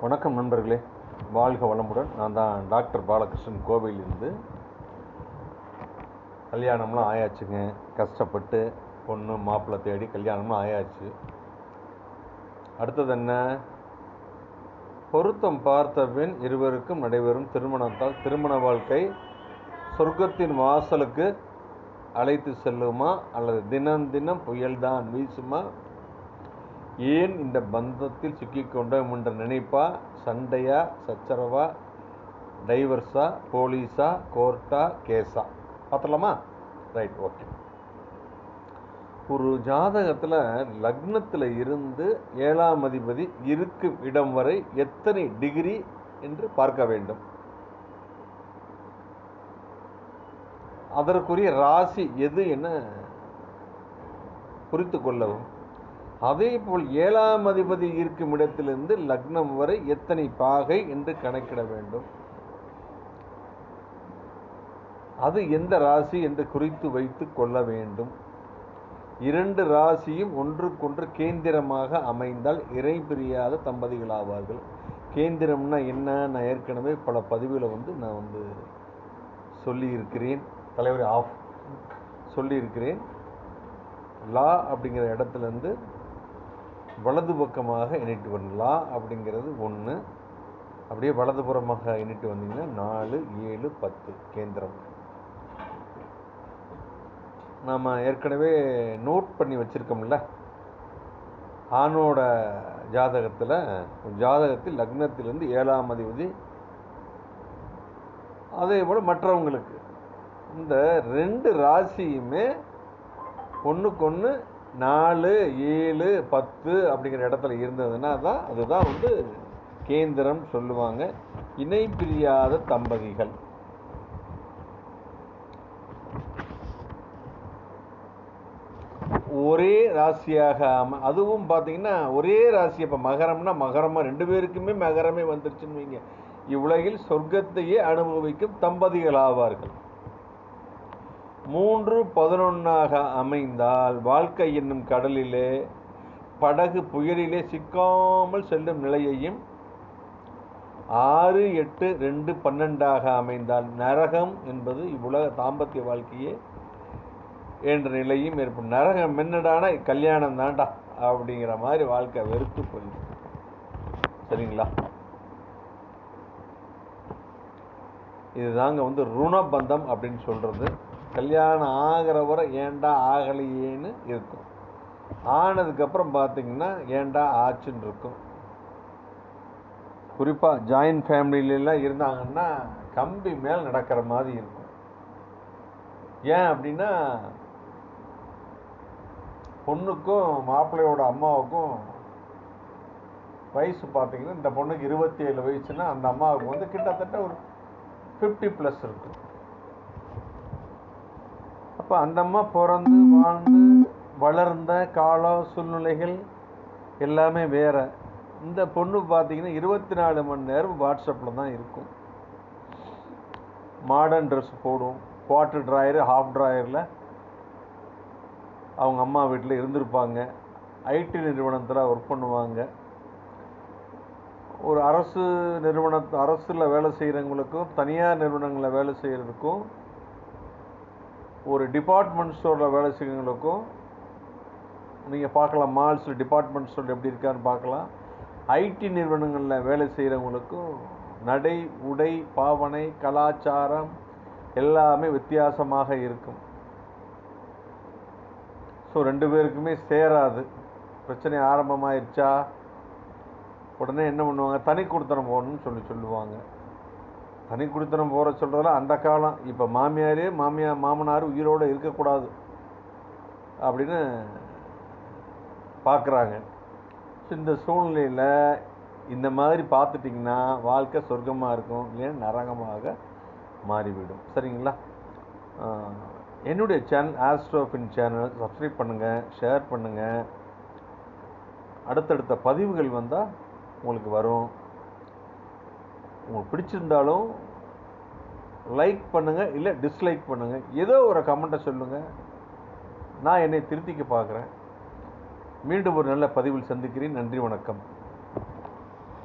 வணக்கம் நண்பர்களே. வாழ்க வளமுடன். நான் தான் டாக்டர் பாலகிருஷ்ணன். கோவையிலிருந்து கல்யாணம்லாம் ஆயாச்சுங்க. கஷ்டப்பட்டு பொண்ணு மாப்பிள்ளை தேடி கல்யாணம்லாம் ஆயாச்சு. அடுத்தது என்ன? பொருத்தம் பார்த்த பின் இருவருக்கும் நடைபெறும் திருமணத்தால் திருமண வாழ்க்கை சொர்க்கத்தின் வாசலுக்கு அழைத்து செல்லுமா? அல்லது தினம் தினம் புயல்தான் வீசுமா? ஏன் இந்த பந்தத்தில் சிக்கிக்கொண்டோம் என்ற நினைப்பா? சண்டையா சச்சரவா டைவர்ஸா போலீஸா கோர்ட்டா கேஸா? பார்த்தலாமா ரைட் ஓகே. ஒரு ஜாதகத்தில் லக்னத்தில் இருந்து ஏழாம் அதிபதி இருக்கும் இடம் வரை எத்தனை டிகிரி என்று பார்க்க வேண்டும்? அதற்குரிய ராசி எது என குறித்து கொள்ளவும். அதே போல் ஏழாம் அதிபதி இருக்கும் இடத்திலிருந்து லக்னம் வரை எத்தனை பாகை என்று கணக்கிட வேண்டும்? அது எந்த ராசி என்று குறித்து வைத்து கொள்ள வேண்டும். இரண்டு ராசியும் ஒன்றுக்கொன்று கேந்திரமாக அமைந்தால் இறை பிரியாத தம்பதிகளாவார்கள் கேந்திரம்னா என்ன? நான் ஏற்கனவே பல பதிவில் வந்து நான் வந்து சொல்லியிருக்கிறேன். தலைவர் ஆஃப் சொல்லியிருக்கிறேன். லா அப்படிங்கிற இடத்துலேருந்து வலது பக்கமாக எண்ணிட்டு வரலாம் அப்படிங்கிறது ஒன்று அப்படியே வலதுபுறமாக எண்ணிட்டு வந்தீங்கன்னா நாலு ஏழு பத்து கேந்திரம். நாம் ஏற்கனவே நோட் பண்ணி வச்சுருக்கோம்ல. ஆணோட ஜாதகத்தில் ஜாதகத்தில் லக்னத்திலிருந்து ஏழாம் அதிபதி. அதே போல் மற்றவங்களுக்கு. இந்த ரெண்டு ராசியுமே ஒன்றுக்கு ஒன்று நாலு ஏழு பத்து அப்படிங்கிற இடத்துல இருந்ததுன்னா தான் அதுதான் வந்து கேந்திரம் சொல்லுவாங்க. இணை பிரியாத தம்பதிகள். ஒரே ராசியாக அம அதுவும் பார்த்தீங்கன்னா ஒரே ராசி இப்போ மகரம்னா மகரமாக ரெண்டு பேருக்குமே மகரமே வந்துருச்சுன்னு வைங்க. இவ்வுலகில் சொர்க்கத்தையே அனுபவிக்கும் தம்பதிகள் ஆவார்கள். மூன்று பதினொன்றாக அமைந்தால் வாழ்க்கை என்னும் கடலிலே படகு புயலிலே சிக்காமல் செல்லும் நிலையையும் ஆறு எட்டு ரெண்டு பன்னெண்டாக அமைந்தால் நரகம் என்பது இவ்வுலக தாம்பத்திய வாழ்க்கையே என்ற நிலையும் ஏற்படும். நரகம் என்னடானா கல்யாணம் தான்டா அப்படிங்கிற மாதிரி வாழ்க்கை வெறுத்து போயிடும் சரிங்களா? இதுதாங்க வந்து ருணபந்தம் அப்படின்னு சொல்கிறது கல்யாணம் ஆகிற வரை ஏண்டா ஆகலையேன்னு இருக்கும். ஆனதுக்கப்புறம் பார்த்தீங்கன்னா ஏண்டா ஆச்சுன்னு இருக்கும். குறிப்பாக ஜாயின்ட் ஃபேமிலியிலலாம் இருந்தாங்கன்னா கம்பி மேல் நடக்கிற மாதிரி இருக்கும். ஏன் அப்படின்னா பொண்ணுக்கும் மாப்பிள்ளையோட அம்மாவுக்கும் வயசு பார்த்தீங்கன்னா இந்த பொண்ணுக்கு இருபத்தி ஏழு வயசுன்னா அந்த அம்மாவுக்கு வந்து கிட்டத்தட்ட ஒரு ஃபிஃப்டி ப்ளஸ் இருக்கும். அப்போ அந்த அம்மா பிறந்து வாழ்ந்து வளர்ந்த காலம் சூழ்நிலைகள் எல்லாமே வேற. இந்த பொண்ணு பார்த்தீங்கன்னா இருபத்தி நாலு மணி நேரம் வாட்ஸ்அப்பில் தான் இருக்கும். மாடர்ன் ட்ரெஸ் போடும் குவார்ட்டர் ட்ராயரு ஹாஃப் ட்ராயரில் அவங்க அம்மா வீட்டில் இருந்திருப்பாங்க. ஐடி நிறுவனத்தில் ஒர்க் பண்ணுவாங்க. ஒரு அரசு நிறுவன அரசில் வேலை செய்கிறவங்களுக்கும் தனியார் நிறுவனங்களில் வேலை செய்கிறதுக்கும் ஒரு டிபார்ட்மெண்ட் ஸ்டோரில் வேலை செய்கிறவங்களுக்கும் நீங்கள் பார்க்கலாம் மால்ஸில் டிபார்ட்மெண்ட் ஸ்டோர் எப்படி இருக்கான்னு பார்க்கலாம். ஐடி நிறுவனங்களில் வேலை செய்கிறவங்களுக்கும் நடை உடை பாவனை கலாச்சாரம் எல்லாமே வித்தியாசமாக இருக்கும். ஸோ ரெண்டு பேருக்குமே சேராது. பிரச்சனை ஆரம்பமாயிருச்சா? உடனே என்ன பண்ணுவாங்க? தனி கொடுத்தனம் போகணும்னு சொல்லி சொல்லுவாங்க. தனி குடித்தனம் போகிற சொல்கிறதெல்லாம் அந்த காலம். இப்போ மாமியார் மாமியார் மாமனார் உயிரோடு இருக்கக்கூடாது அப்படின்னு பார்க்குறாங்க ஸோ இந்த சூழ்நிலையில் இந்த மாதிரி பார்த்துட்டிங்கன்னா வாழ்க்கை சொர்க்கமாக இருக்கும் இல்லைன்னா நரகமாக மாறிவிடும். சரிங்களா? என்னுடைய சேனல் ஆஸ்ட்ரோஃபின் சேனல் சப்ஸ்கிரைப் பண்ணுங்கள் ஷேர் பண்ணுங்கள் அடுத்தடுத்த பதிவுகள் வந்தால் உங்களுக்கு வரும். உங்களுக்கு பிடிச்சிருந்தாலும் லைக் பண்ணுங்கள் இல்லை டிஸ்லைக் பண்ணுங்கள் ஏதோ ஒரு கமெண்ட்டை சொல்லுங்கள் நான் என்னை திருத்திக்க பார்க்குறேன். மீண்டும் ஒரு நல்ல பதிவில் சந்திக்கிறேன். நன்றி வணக்கம்.